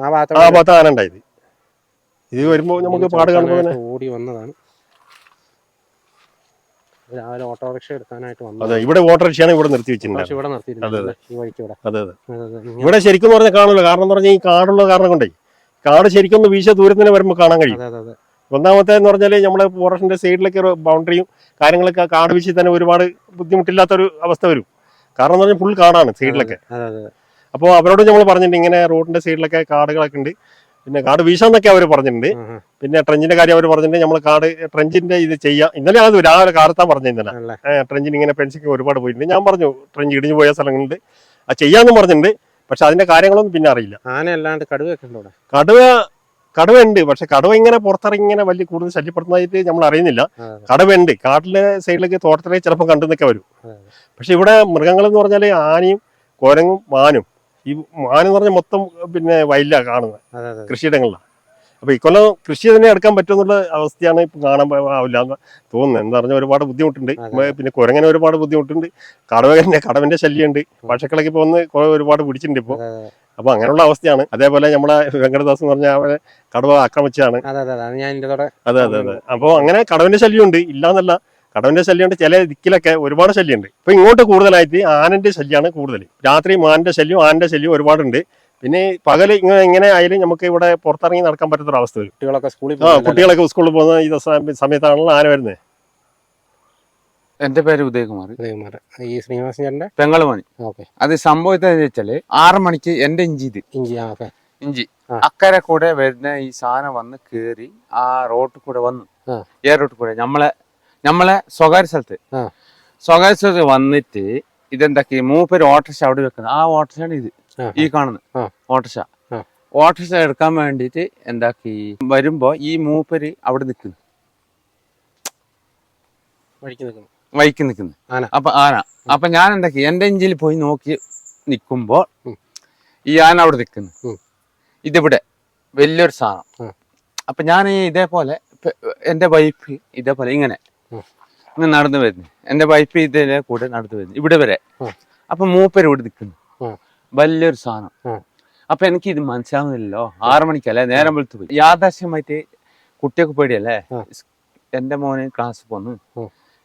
ആ ഭാഗത്ത് ആന ഉണ്ടായത്. ഇത് വരുമ്പോ നമുക്ക് പാട് കാണുമ്പോ ഓടി വന്നതാണ്. രാവിലെ ഓട്ടോറിക്ഷ എടുക്കാനായിട്ട് വന്നത് ഇവിടെ ഓട്ടോറിക്ഷയാണ് ഇവിടെ നിർത്തി വെച്ചിട്ടുണ്ട് ഇവിടെ നിർത്തിയിട്ടുണ്ട് ഇവിടെ. ശരിക്കും പറഞ്ഞാൽ കാണില്ല കാരണം എന്ന് പറഞ്ഞാൽ ഈ കാടുള്ള കാരണം കൊണ്ടേ. കാട് ശരിക്കും ഒന്ന് വീശ ദൂരത്തിന് വരുമ്പോൾ കാണാൻ കഴിയും. ഒന്നാമത്തെ എന്ന് പറഞ്ഞാൽ നമ്മുടെ ഫോറസ്റ്റിന്റെ സൈഡിലൊക്കെ ഒരു ബൗണ്ടറിയും കാര്യങ്ങളൊക്കെ കാട് വീശി തന്നെ ഒരുപാട് ബുദ്ധിമുട്ടില്ലാത്തൊരു അവസ്ഥ വരും. കാരണം എന്ന് പറഞ്ഞാൽ ഫുൾ കാടാണ് സൈഡിലൊക്കെ. അപ്പോൾ അവരോട് നമ്മൾ പറഞ്ഞിട്ടുണ്ട് ഇങ്ങനെ റോഡിന്റെ സൈഡിലൊക്കെ കാടുകളൊക്കെ ഉണ്ട്. പിന്നെ കാട് വീശാന്നൊക്കെ അവർ പറഞ്ഞിട്ടുണ്ട്. പിന്നെ ട്രെഞ്ചിന്റെ കാര്യം അവർ പറഞ്ഞിട്ടുണ്ട്. നമ്മൾ കാട് ട്രെഞ്ചിന്റെ ഇത് ചെയ്യാം. ഇന്നലെ അത് രാവിലെ കാലത്താ പറഞ്ഞു ഇന്നലെ. ട്രെഞ്ചിന് ഇങ്ങനെ പെൻസിക്ക് ഒരുപാട് പോയിട്ടുണ്ട്. ഞാൻ പറഞ്ഞു ട്രെഞ്ച് ഇടിഞ്ഞു പോയ സ്ഥലങ്ങളുണ്ട്. അത് ചെയ്യാന്നും പറഞ്ഞിട്ടുണ്ട്. പക്ഷെ അതിന്റെ കാര്യങ്ങളൊന്നും പിന്നെ അറിയില്ല. ആന അല്ലാണ്ട് കടുവ കടുവ ഉണ്ട് പക്ഷെ കടുവ ഇങ്ങനെ പുറത്തിറങ്ങി ഇങ്ങനെ വലിയ കൂടുതൽ ശല്യപ്പെടുന്നതായിട്ട് നമ്മൾ അറിയുന്നില്ല. അതെ, അതെ. കടുവ ഉണ്ട് കാട്ടിലെ സൈഡിലേക്ക് തോട്ടത്തിലേക്ക് ചിലപ്പോൾ കണ്ടു നിൽക്കാൻ വരും. പക്ഷെ ഇവിടെ മൃഗങ്ങൾ എന്ന് പറഞ്ഞാൽ ആനയും കോരങ്ങും മാനും. ഈ മാൻ എന്ന് പറഞ്ഞാൽ മൊത്തം പിന്നെ വയലിലാണ് കാണുന്നത്. കൃഷിയിടങ്ങളിലാണ് അപ്പൊ ഇക്കൊല്ലം കൃഷി തന്നെ എടുക്കാൻ പറ്റുമെന്നുള്ള അവസ്ഥയാണ് ഇപ്പൊ കാണാൻ ആവില്ല എന്ന് തോന്നുന്നത്. എന്താ പറഞ്ഞാൽ ഒരുപാട് ബുദ്ധിമുട്ടുണ്ട്. പിന്നെ കുരങ്ങനെ ഒരുപാട് ബുദ്ധിമുട്ടുണ്ട്. കടവകന്റെ കടവന്റെ ശല്യമുണ്ട്. പക്ഷക്കളൊക്കെ ഇപ്പൊ ഒന്ന് ഒരുപാട് പിടിച്ചിട്ടുണ്ട് ഇപ്പൊ അതെ, അതെ. അപ്പൊ അങ്ങനെയുള്ള അവസ്ഥയാണ്. അതേപോലെ നമ്മളെ വെങ്കടദാസ് എന്ന് പറഞ്ഞാൽ അവരെ കടവ ആക്രമിച്ചാണ് അതെ അതെ അതെ. ഞാൻ ഇതിന്റെ അതെ അതെ അതെ. അപ്പോൾ അങ്ങനെ കടവിന്റെ ശല്യമുണ്ട്. ഇല്ലാന്നല്ല. കടവിന്റെ ശല്യമുണ്ട്. ചില ദിക്കിലൊക്കെ ഒരുപാട് ശല്യമുണ്ട്. ഇപ്പൊ ഇങ്ങോട്ട് കൂടുതലായിട്ട് ആനന്റെ ശല്യമാണ് കൂടുതൽ രാത്രി മാനിന്റെ ശല്യം ആനന്റെ ശല്യം ഒരുപാടുണ്ട്. പിന്നെ പകൽ ഇങ്ങനെ എങ്ങനെ ആയാലും നമുക്ക് ഇവിടെ പുറത്തിറങ്ങി നടക്കാൻ പറ്റാത്തൊരു അവസ്ഥ വരും. കുട്ടികളൊക്കെ സ്കൂളിൽ കുട്ടികളൊക്കെ സ്കൂളിൽ പോകുന്ന ഈ സമയത്താണല്ലോ ആന വരുന്നത് എന്റെ പേര് ഉദയകുമാർ. ഉദയകുമാർ. ഈ ശ്രീനിവാസൻ ചേട്ടന്റെ പെങ്ങളുമണി ഓക്കെ. അത് സംഭവിച്ചതെന്ന് വെച്ചാൽ ആറ് മണിക്ക് എന്റെ ഇഞ്ചി ഇത് ഇഞ്ചി ആ ഓക്കെ. ഇഞ്ചി. അക്കരെ കൂടെ വരുന്ന ഈ സാധനം വന്ന് കേറി ആ റോട്ടിൽ കൂടെ വന്നു. ഏ റോട്ടിൽ കൂടെ. നമ്മളെ നമ്മളെ സ്വകാര്യ സ്ഥലത്ത്. സ്വകാര്യ സ്ഥലത്ത് വന്നിട്ട് ഇതെന്താക്കി? മൂപ്പര് ഓട്ടർഷ അവിടെ വെക്കുന്നത്. ആ ഓട്ടർഷാണ് ഇത്. ഈ കാണുന്നത്. ഓട്ടർഷ. ഓട്ടർഷ എടുക്കാൻ വേണ്ടിയിട്ട് എന്താക്കി? വരുമ്പോ ഈ മൂപ്പര് അവിടെ നിൽക്കുന്നു. വഴിക്ക് നിൽക്കുന്നു. വൈക്ക് നിൽക്കുന്നത്. അപ്പൊ ആന. അപ്പൊ ഞാൻ എന്താക്കി എന്റെ എഞ്ചിൽ പോയി നോക്കി നിൽക്കുമ്പോൾ ഈ ആന അവിടെ നിൽക്കുന്നു. ഇതിവിടെ വലിയൊരു സാധനം. അപ്പൊ ഞാൻ ഇതേപോലെ എന്റെ വൈഫ് ഇതേപോലെ ഇങ്ങനെ ഇങ്ങനെ നടന്നു വരുന്നു. എന്റെ വൈഫ് ഇതിലെ കൂടെ നടന്നു വരുന്നു. ഇവിടെ വരെ. അപ്പൊ മൂപ്പര് ഇവിടെ നിൽക്കുന്നു. വലിയൊരു സാധനം. അപ്പൊ എനിക്ക് ഇത് മനസ്സിലാവുന്നില്ലല്ലോ. ആറു മണിക്കല്ലേ? നേരം വെളുത്ത് പോയി. യാദാശ്യമായിട്ട് കുട്ടിയൊക്കെ പേടിയല്ലേ. എന്റെ മോന് ക്ലാസ് പോന്ന്.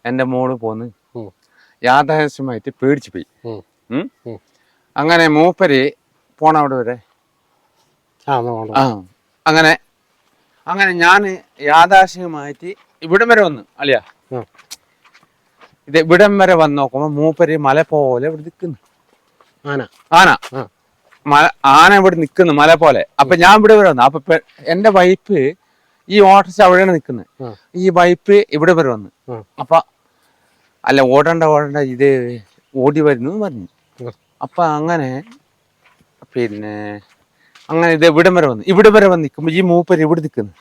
എന്റെ മോൾ പോന്ന് ഉം. യാദാശ്യമായിട്ട് പേടിച്ചു പോയി. അങ്ങനെ മൂപ്പര് പോണ അവിടെ വരെ. ആ അങ്ങനെ അങ്ങനെ ഞാൻ യാദാശ്യമായിട്ട് ഇവിടം വരെ വന്നു അല്ലയാ ആ. ഇത് ഇവിടം വരെ വന്ന് നോക്കുമ്പോ മൂപ്പര് മല പോലെ ഇവിടെ നിൽക്കുന്നു ആന. ആന. മല ആന ഇവിടെ നിൽക്കുന്നു മല പോലെ. അപ്പൊ ഞാൻ ഇവിടെ വരെ വന്നു. അപ്പൊ എന്റെ വൈഫ് ഈ ഓട്ടർസ് അവിടെയാണ് നിൽക്കുന്നത് ഈ വൈഫ് ഇവിടെ വരെ വന്നു. അപ്പൊ അല്ല ഓടണ്ട ഓടണ്ട ഇത് ഓടി വരുന്നു പറഞ്ഞു. അപ്പൊ അങ്ങനെ പിന്നെ അങ്ങനെ ഇത് ഇവിടം വരെ വന്നു? ഇവിടം വരെ വന്ന് നിൽക്കുമ്പോ ഈ മൂപ്പര് ഇവിടെ നിൽക്കുന്നു?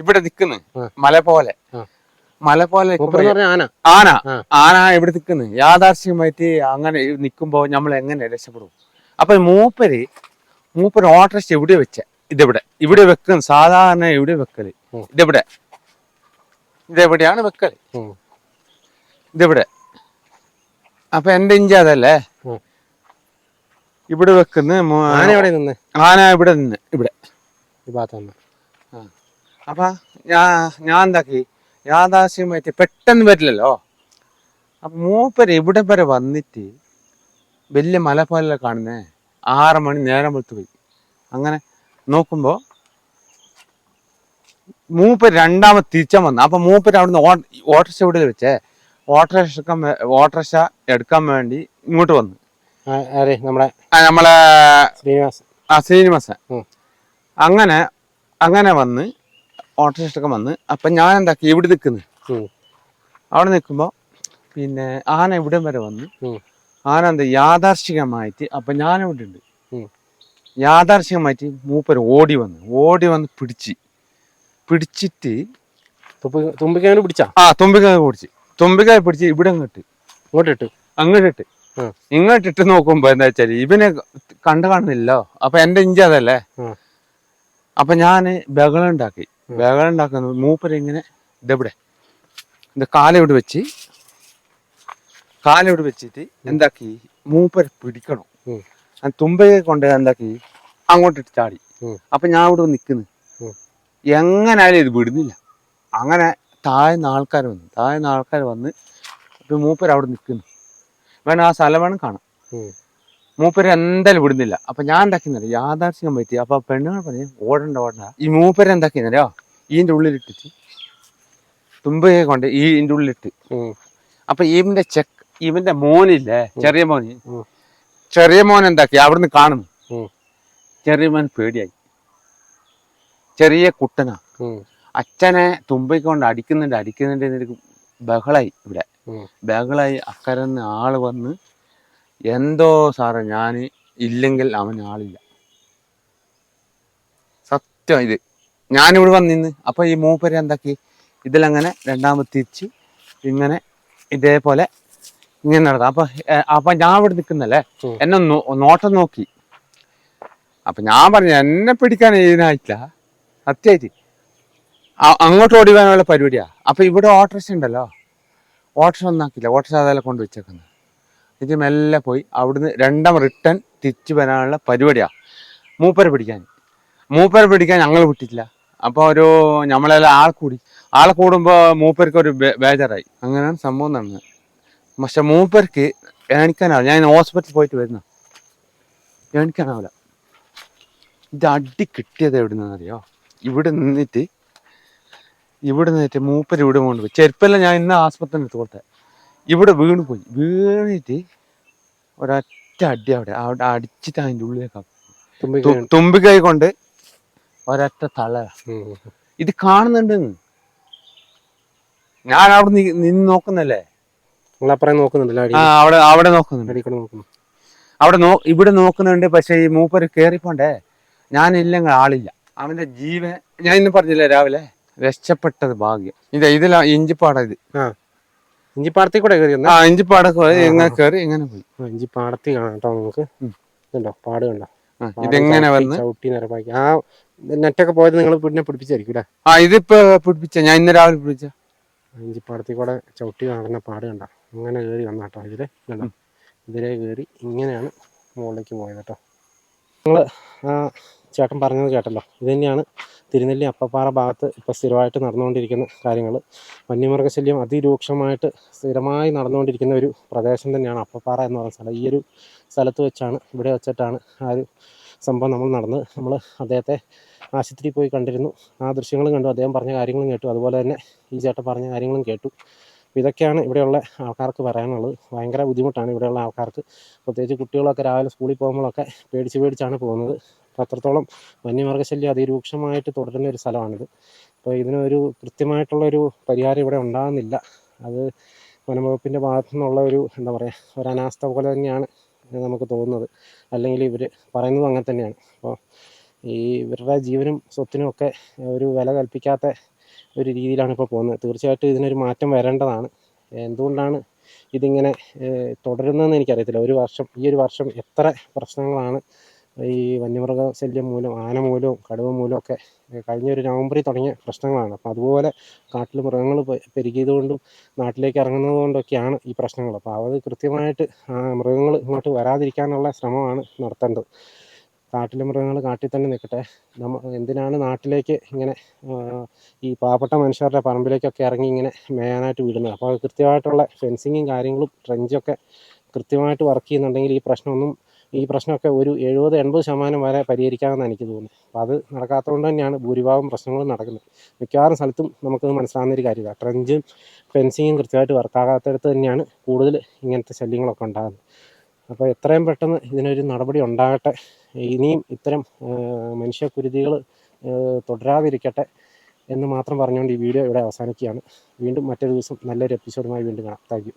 ഇവിടെ നിൽക്കുന്നു. മല പോലെ. മല പോലെ ആന. ആന. ഇവിടെ നിൽക്കുന്നു? യാഥാർത്ഥ്യമായിട്ട് അങ്ങനെ നിൽക്കുമ്പോ നമ്മൾ എങ്ങനെ രക്ഷപ്പെടും? അപ്പൊ മൂപ്പര് മൂപ്പര് ഓട്ടർസ് എവിടെ വെച്ച? ഇതെവിടെ? ഇവിടെ വെക്കുന്നു. സാധാരണ ഇവിടെ വെക്കൽ. ഇതെവിടെ? ഇതെവിടെയാണ് വെക്കൽ. ഇതെവിടെ. അപ്പൊ എന്റെ ഇഞ്ചി അതല്ലേ? ഇവിടെ വെക്കുന്ന ആന എവിടെ നിന്ന്? ആന ഇവിടെ നിന്ന്. ഇവിടെ. ഈ ഭാഗത്ത് അപ്പൊ ഞാൻ ഞാൻ എന്താക്കി? യാഥാർത്ഥ്യമായിട്ട് പെട്ടെന്ന് വരില്ലല്ലോ? അപ്പൊ മൂപ്പര് ഇവിടെ വരെ വന്നിട്ട് വലിയ മല പോലെ കാണുന്നേ? ആറ് മണി നേരം വെളുത്ത് പോയി. അങ്ങനെ നോക്കുമ്പോ മൂപ്പര് രണ്ടാമത് തിരിച്ചാൻ വന്നു. അപ്പൊ മൂപ്പർ അവിടുന്ന് ഓട്ടർഷ ഇവിടെ വെച്ചേ? ഓട്ടോറിക്ഷ ഓട്ടർഷ ഓട്ടോറിക്ഷ എടുക്കാൻ വേണ്ടി ഇങ്ങോട്ട് വന്നു. നമ്മളെ നമ്മളെ ശ്രീനിവാസ് ആ ശ്രീനിവാസ. അങ്ങനെ അങ്ങനെ വന്ന് ഓട്ടോറിക്ഷ വന്ന്. അപ്പൊ ഞാൻ എന്താക്കി? ഇവിടെ നിൽക്കുന്നു. അവിടെ നിൽക്കുമ്പോ പിന്നെ ആന ഇവിടെ വരെ വന്ന്. ആന എന്താ? യാഥാർഷികമായിട്ട് അപ്പൊ ഞാനിവിടെ ഉണ്ട് യാഥാർഷികമായിട്ട് മൂപ്പര് ഓടി വന്ന്. ഓടി വന്ന് പിടിച്ച്. പിടിച്ചിട്ട് തുമ്പിക്കായ പിടിച്ചാ? ആ തുമ്പിക്കായ പിടിച്ച്. തുമ്പിക്കായ പിടിച്ച് ഇവിടെ അങ്ങോട്ട്. ഇങ്ങോട്ടിട്ട്? അങ്ങോട്ടിട്ട്. ഇങ്ങോട്ടിട്ട് നോക്കുമ്പോ എന്താ വെച്ചാൽ ഇവനെ കണ്ടു കാണുന്നില്ലോ. അപ്പൊ എന്റെ ഇഞ്ചി അതല്ലേ. അപ്പൊ ഞാൻ ബഹളം ഉണ്ടാക്കി. ബഹളം ഉണ്ടാക്കുന്ന മൂപ്പര് ഇങ്ങനെ ഇതെവിടെ ഇത് കാലിവിടെ വെച്ച് കാലിവിടെ വെച്ചിട്ട് എന്താക്കി? മൂപ്പര് പിടിക്കണം. തുമ്പയെ കൊണ്ട് എന്താക്കി? അങ്ങോട്ടിട്ട് ചാടി. അപ്പൊ ഞാൻ ഇവിടെ നിൽക്കുന്നു ഉം. എങ്ങനായാലും ഇത് വിടുന്നില്ല. അങ്ങനെ താഴ്ന്ന ആൾക്കാർ വന്നു. താഴ്ന്ന ആൾക്കാർ വന്ന് ഇപ്പൊ മൂപ്പര് അവിടെ നിൽക്കുന്നു വേണം ആ സ്ഥലം വേണം കാണാം. മൂപ്പര് എന്തായാലും വിടുന്നില്ല. അപ്പൊ ഞാൻ എന്താക്കിന്നറിയോ യാഥാർത്ഥ്യം പറ്റി. അപ്പൊ പെണ്ണുങ്ങൾ പറഞ്ഞു ഓടണ്ട ഓടണ്ട. ഈ മൂപ്പര് എന്താക്കിന്നറിയോ ഈന്റെ ഉള്ളിലിട്ടിട്ട് തുമ്പയെ കൊണ്ട് ഈ ഇന്റെ ഉള്ളിലിട്ട്. അപ്പൊ ഇവന്റെ ചെക്ക് ഇവന്റെ മോനില്ലേ? ചെറിയ മോന്. ചെറിയ മോൻ എന്താക്കി? അവിടുന്ന് കാണുന്നു. ചെറിയ മോൻ പേടിയായി. ചെറിയ കുട്ടനാ. അച്ഛനെ തുമ്പിക്കൊണ്ട് അടിക്കുന്നുണ്ട് അടിക്കുന്നുണ്ട് ബഹളായി ഇവിടെ. ബഹളായി അക്കരന്ന് ആൾ വന്ന് എന്തോ സാറേ ഞാൻ ഇല്ലെങ്കിൽ അവൻ ആളില്ല. സത്യം ഇത്. ഞാനിവിടെ വന്നിന്ന് അപ്പൊ ഈ മൂപ്പര് എന്താക്കി? ഇതിലങ്ങനെ രണ്ടാമത് തിരിച്ച് ഇങ്ങനെ ഇതേപോലെ ഇങ്ങനെ നടന്നു അപ്പൊ അപ്പൊ ഞാൻ ഇവിടെ നിൽക്കുന്നല്ലേ. എന്നെ നോട്ടം നോക്കി. അപ്പൊ ഞാൻ പറഞ്ഞു എന്നെ പിടിക്കാൻ ഇതിനായിട്ടില്ല. സത്യമായിട്ട്. അങ്ങോട്ട് ഓടി പോകാനുള്ള പരിപാടിയാ. അപ്പൊ ഇവിടെ ഓട്ടോറിക്ഷ ഉണ്ടല്ലോ. ഓട്ടോറിക്ഷ ഒന്നാക്കില്ല ഓട്ടോറിക്ഷ അതെല്ലാം കൊണ്ട് വെച്ചേക്കുന്നത്. ഇത് മെല്ലെ പോയി. അവിടുന്ന് രണ്ടാം റിട്ടേൺ തിരിച്ചു വരാനുള്ള പരിപാടിയാ. മൂപ്പരെ പിടിക്കാൻ. മൂപ്പരെ പിടിക്കാൻ ഞങ്ങൾ വിട്ടിട്ടില്ല. അപ്പൊ ഒരു നമ്മളെല്ലാം ആൾ കൂടി. ആളെ കൂടുമ്പോ മൂപ്പർക്ക് ഒരു ബേജാറായി. അങ്ങനെയാണ് സംഭവം നടന്നത്. പക്ഷെ മൂപ്പർക്ക് എണിക്കാനാവില്ല. ഞാൻ ഹോസ്പിറ്റലിൽ പോയിട്ട് വരുന്ന. എണിക്കാനാവില്ല. ഇത് അടി കിട്ടിയത് എവിടെ നിന്നറിയോ ഇവിടെ നിന്നിട്ട് ഇവിടെ നിന്നിട്ട് മൂപ്പര് ഇവിടെ കൊണ്ടുപോയി ചെരുപ്പെല്ലാം ഞാൻ ഇന്ന് ആസ്പത്രിയിൽ എടുത്ത് ഇവിടെ വീണ് പോയി. വീണിട്ട് ഒരൊറ്റ അടി അവിടെ അവിടെ അടിച്ചിട്ട് അതിന്റെ ഉള്ളിലേക്ക് തുമ്പിക്ക കൊണ്ട് ഒരൊറ്റ തള. ഇത് കാണുന്നുണ്ട് ഞാൻ അവിടെ നിന്ന് നോക്കുന്നല്ലേ? നോക്കുന്നുണ്ടല്ലോ ആ അവിടെ അവിടെ നോക്കുന്നുണ്ട്. അവിടെ നോ ഇവിടെ നോക്കുന്നുണ്ട് പക്ഷെ ഈ മൂപ്പര് കേറിപ്പോണ്ടേ? ഞാനില്ലെങ്കിൽ ആളില്ല. അവന്റെ ജീവൻ ഞാൻ ഇന്ന് പറഞ്ഞില്ലേ രാവിലെ? രക്ഷപ്പെട്ടത് ഭാഗ്യം. ഇത് ഇതിലാ ഇഞ്ചിപ്പാട ഇത്. ആ. ഇഞ്ചിപ്പാടത്തിൽ കൂടെ കയറി ആ ഇഞ്ചിപ്പാടൊക്കെ എങ്ങനെ കയറി എങ്ങനെ പോയി. ഇഞ്ചിപ്പാടത്തി ഇഞ്ചിപ്പാടത്തിൽ കാണാം കേട്ടോ നമുക്ക്. ഇതുണ്ടോ? പാട് കണ്ടോ? ഇതെങ്ങനെ വന്ന്? ചവിട്ടി നിറപ്പാക്കി ആ നെറ്റൊക്കെ പോയത് നിങ്ങൾ പിന്നെ പിടിപ്പിച്ചായിരിക്കും അല്ലേ ആ ഇതിപ്പോ പിടിപ്പിച്ച. ഞാൻ ഇന്ന് രാവിലെ പിടിച്ച ഇഞ്ചിപ്പാടത്തിൽ കൂടെ ചവിട്ടി കാണുന്ന പാട് കണ്ട? അങ്ങനെ കയറി വന്നാട്ടോ കേട്ടോ ഇതിലെ ഇതിലേ കയറി ഇങ്ങനെയാണ് മുകളിലേക്ക് പോയത് കേട്ടോ. നിങ്ങൾ ചേട്ടൻ പറഞ്ഞത് കേട്ടല്ലോ. ഇത് തന്നെയാണ് തിരുനെല്ലി അപ്പപ്പാറ ഭാഗത്ത് ഇപ്പോൾ സ്ഥിരമായിട്ട് നടന്നുകൊണ്ടിരിക്കുന്ന കാര്യങ്ങൾ വന്യമൃഗശല്യം അതിരൂക്ഷമായിട്ട് സ്ഥിരമായി നടന്നുകൊണ്ടിരിക്കുന്ന ഒരു പ്രദേശം തന്നെയാണ് അപ്പപ്പാറ എന്ന് പറയുന്ന സ്ഥലം. ഈ ഒരു സ്ഥലത്ത് വെച്ചാണ് ഇവിടെ വെച്ചിട്ടാണ് ആ ഒരു സംഭവം നമ്മൾ നടന്നത്. നമ്മൾ അദ്ദേഹത്തെ ആശുപത്രിയിൽ പോയി കണ്ടിരുന്നു. ആ ദൃശ്യങ്ങളും കണ്ടു. അദ്ദേഹം പറഞ്ഞ കാര്യങ്ങളും കേട്ടു. അതുപോലെ തന്നെ ഈ ചേട്ടൻ പറഞ്ഞ കാര്യങ്ങളും കേട്ടു. അപ്പോൾ ഇതൊക്കെയാണ് ഇവിടെയുള്ള ആൾക്കാർക്ക് പറയാനുള്ളത്. ഭയങ്കര ബുദ്ധിമുട്ടാണ് ഇവിടെയുള്ള ആൾക്കാർക്ക്. പ്രത്യേകിച്ച് കുട്ടികളൊക്കെ രാവിലെ സ്കൂളിൽ പോകുമ്പോഴൊക്കെ പേടിച്ച് പേടിച്ചാണ് പോകുന്നത്. അപ്പോൾ അത്രത്തോളം വന്യമൃഗശല്യം അതിരൂക്ഷമായിട്ട് തുടരുന്ന ഒരു സ്ഥലമാണിത്. അപ്പോൾ ഇതിനൊരു കൃത്യമായിട്ടുള്ളൊരു പരിഹാരം ഇവിടെ ഉണ്ടാകുന്നില്ല. അത് വനംവകുപ്പിന്റെ ഭാഗത്തു നിന്നുള്ള ഒരു എന്താ പറയുക ഒരു അനാസ്ഥ പോലെ തന്നെയാണ് നമുക്ക് തോന്നുന്നത്. അല്ലെങ്കിൽ ഇവർ പറയുന്നതും അങ്ങനെ തന്നെയാണ്. അപ്പോൾ ഈ ഇവരുടെ ജീവനും സ്വത്തിനും ഒക്കെ ഒരു വില കൽപ്പിക്കാത്ത ഒരു രീതിയിലാണ് ഇപ്പോൾ പോകുന്നത്. തീർച്ചയായിട്ടും ഇതിനൊരു മാറ്റം വരേണ്ടതാണ്. എന്തുകൊണ്ടാണ് ഇതിങ്ങനെ തുടരുന്നതെന്ന് എനിക്കറിയത്തില്ല. ഒരു വർഷം ഈ ഒരു വർഷം എത്ര പ്രശ്നങ്ങളാണ് ഈ വന്യമൃഗ ശല്യം മൂലം ആന മൂലവും കടുവ മൂലവും ഒക്കെ കഴിഞ്ഞ ഒരു നവംബറിൽ തുടങ്ങിയ പ്രശ്നങ്ങളാണ്. അപ്പോൾ അതുപോലെ കാട്ടിൽ മൃഗങ്ങൾ പെരുകിയതുകൊണ്ടും നാട്ടിലേക്ക് ഇറങ്ങുന്നത് കൊണ്ടൊക്കെയാണ് ഈ പ്രശ്നങ്ങൾ. അപ്പോൾ അത് കൃത്യമായിട്ട് മൃഗങ്ങൾ ഇങ്ങോട്ട് വരാതിരിക്കാനുള്ള ശ്രമമാണ് നടത്തേണ്ടത്. കാട്ടിലെ മൃഗങ്ങൾ കാട്ടിൽ തന്നെ നിൽക്കട്ടെ നമ്മ എന്തിനാണ് നാട്ടിലേക്ക് ഇങ്ങനെ ഈ പാവപ്പെട്ട മനുഷ്യരുടെ പറമ്പിലേക്കൊക്കെ ഇറങ്ങി ഇങ്ങനെ മേയാനായിട്ട് വിടുന്നത്? അപ്പോൾ കൃത്യമായിട്ടുള്ള ഫെൻസിങ്ങും കാര്യങ്ങളും ട്രെഞ്ചൊക്കെ കൃത്യമായിട്ട് വർക്ക് ചെയ്യുന്നുണ്ടെങ്കിൽ ഈ പ്രശ്നമൊന്നും ഈ പ്രശ്നമൊക്കെ ഒരു എഴുപത് എൺപത് ശതമാനം വരെ പരിഹരിക്കാമെന്ന് എനിക്ക് തോന്നുന്നു അപ്പോൾ അത് നടക്കാത്തതുകൊണ്ട് തന്നെയാണ് ഭൂരിഭാഗം പ്രശ്നങ്ങളും നടക്കുന്നത്. മിക്കവാറും സ്ഥലത്തും നമുക്കത് മനസ്സിലാകുന്ന ഒരു കാര്യമാണ്. ട്രെഞ്ചും ഫെൻസിങ്ങും കൃത്യമായിട്ട് വർക്കാകാത്തടത്ത് തന്നെയാണ് കൂടുതൽ ഇങ്ങനത്തെ ശല്യങ്ങളൊക്കെ ഉണ്ടാകുന്നത്. അപ്പോൾ എത്രയും പെട്ടെന്ന് ഇതിനൊരു നടപടി ഉണ്ടാകട്ടെ ഇനിയും ഇത്തരം മനുഷ്യക്കുരുതികൾ തുടരാതിരിക്കട്ടെ എന്ന് മാത്രം പറഞ്ഞുകൊണ്ട് ഈ വീഡിയോ ഇവിടെ അവസാനിക്കുകയാണ്. വീണ്ടും മറ്റൊരു ദിവസം നല്ലൊരു എപ്പിസോഡുമായി വീണ്ടും കാണാം. താങ്ക്